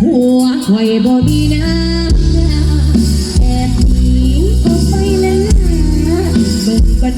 ผัวคอยบ่มีน้ำแอบหนีออกไปแล้วนะเบิ่งก่อน